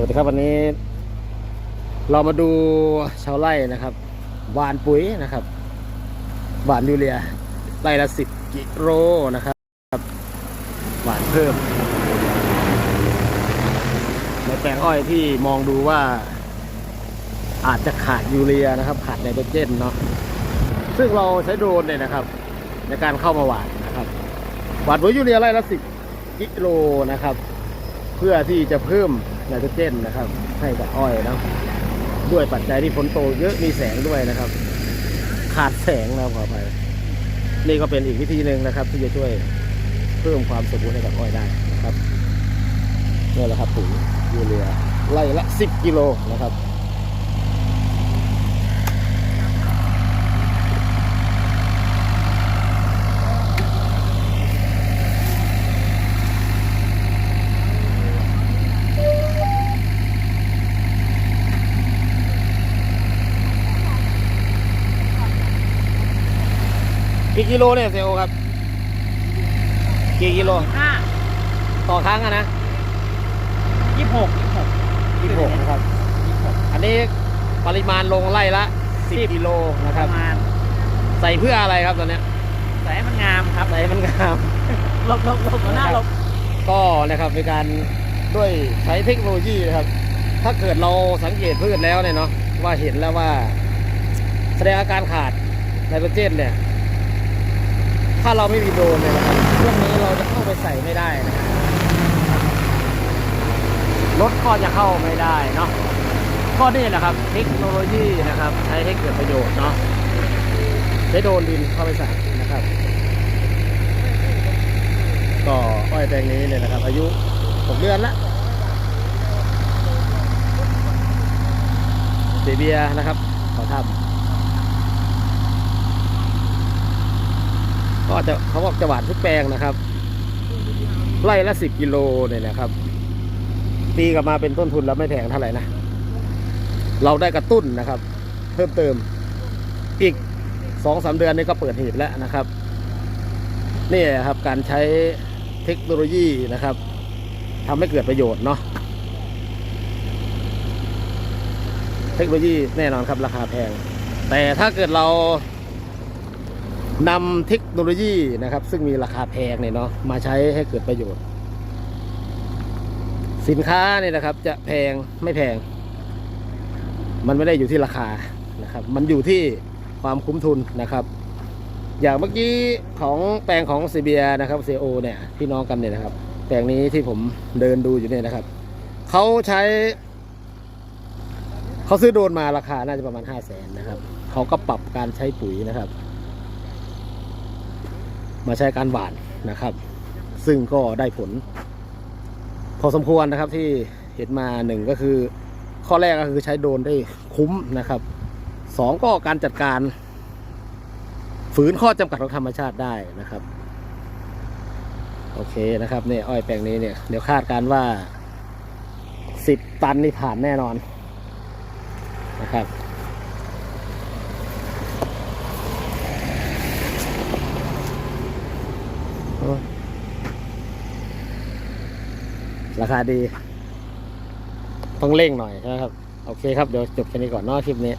วัสดีครับวันนี้ เรามาดูชาวไร่นะครับหวานปุ๋ยนะครับหวานยูเรียไร่ละสิบกิโลนะครับหวานเพิ่มในแปลงอ้อยที่มองดูว่า อาจจะขาดยูเรียนะครับ ขาดไนโตรเจนเนาะซึ่งเราใช้โดรนเนี่ยนะครับ ในการเข้ามาหวานนะครับหวานปุ๋ยยูเรียไร่ละสิบกิโลนะครับ เพื่อที่จะเพิ่มไนโตรเจนนะครับ ให้กับอ้อยนะด้วยปัจจัยที่ฝนตกเยอะมีแสงด้วยนะครับ ขาดแสงนะครับขออภัยนี่ก็เป็นอีกวิธีหนึ่งนะครับ ที่จะช่วยเพิ่มความสมบูรณ์ให้กับอ้อยได้นะครับนี่แหละครับปุ๋ยยูเรียไร่ละ 10 กิโลนะครับ กี่กิโลเนี่ยเซลครับ กี่กิโล ห้าต่อครั้งอะนะยี่สิบหกยี่สิบหกยี่หกนะครับ ยี่สิบหกอันนี้ปริมาณลงไล่ละ10กิโลนะคปรับ ระมาณใส่เพื่ออะไรครับตอนเนี้ยใส่ให้มันงามครับใส่ให้มันงามหลบหลบหลบหน้าหลบก็นะครับในการด้วยใช้เทคโนโลยีนะครับ ถ้าเกิดเราสังเกตพืชแล้วเนี่ยเนาะว่าเห็นแล้วว่า แสดงอาการขาดไนโตรเจนเนี่ย ถ้าเราไม่มีโดรนเนี่ยนะครับพวกนี้เราจะเข้าไปใส่ไม่ได้นะรถก็จะเข้าไม่ได้เนาะก็นี่แหละครับ เทคโนโลยีนะครับ ใช้ให้เกิดประโยชน์เนาะใช้โดรนดินเข้าไปใส่นะครับก็อ้อยแปลงนี้เนี่ยนะครับ อายุหกเดือนละเบเบียนะครับเขาทำ ก็จะเขาบอกจะหวานทุกแปลงนะครับ ไร่ละสิบกิโลเนี่ยนะครับ ตีกลับมาเป็นต้นทุนแล้วไม่แพงเท่าไหร่นะ เราได้กระตุ้นนะครับ เพิ่มเติมอีกสองสามเดือนนี้ก็เปิดหีบแล้วนะครับ นี่ครับการใช้เทคโนโลยีนะครับทำให้เกิดประโยชน์เนาะเทคโนโลยีแน่นอนครับราคาแพง แต่ถ้าเกิดเรา นำเทคโนโลยีนะครับ ซึ่งมีราคาแพงเนี่ยเนาะมาใช้ให้เกิดประโยชน์ สินค้าเนี่ยนะครับ จะแพงไม่แพง มันไม่ได้อยู่ที่ราคานะครับ มันอยู่ที่ความคุ้มทุนนะครับ อย่างเมื่อกี้ของแปลงของซีเบียนะครับเซโอเนี่ยพี่น้องกันเนี่ยนะครับ แปลงนี้ที่ผมเดินดูอยู่เนี่ยนะครับเขาใช้เขาซื้อโดนมาราคาน่าจะประมาณห้าแสนนะครับเขาก็ปรับการใช้ปุ๋ยนะครับ มาใช้การหว่านนะครับ ซึ่งก็ได้ผล พอสมควรนะครับที่เห็นมาหนึ่งก็คือ ข้อแรกก็คือใช้โดรนได้คุ้มนะครับสองก็การจัดการ ฝืนข้อจำกัดของธรรมชาติได้นะครับ โอเคนะครับเนี่ยอ้อยแปลงนี้เนี่ยเดี๋ยวคาดการว่าสิบตันนี่ผ่านแน่นอนนะครับ โอ้ย ราคาดี ต้องเร่งหน่อยใช่ไหมครับ โอเคครับ เดี๋ยวจบแค่นี้ก่อนเนอกคลิปนี้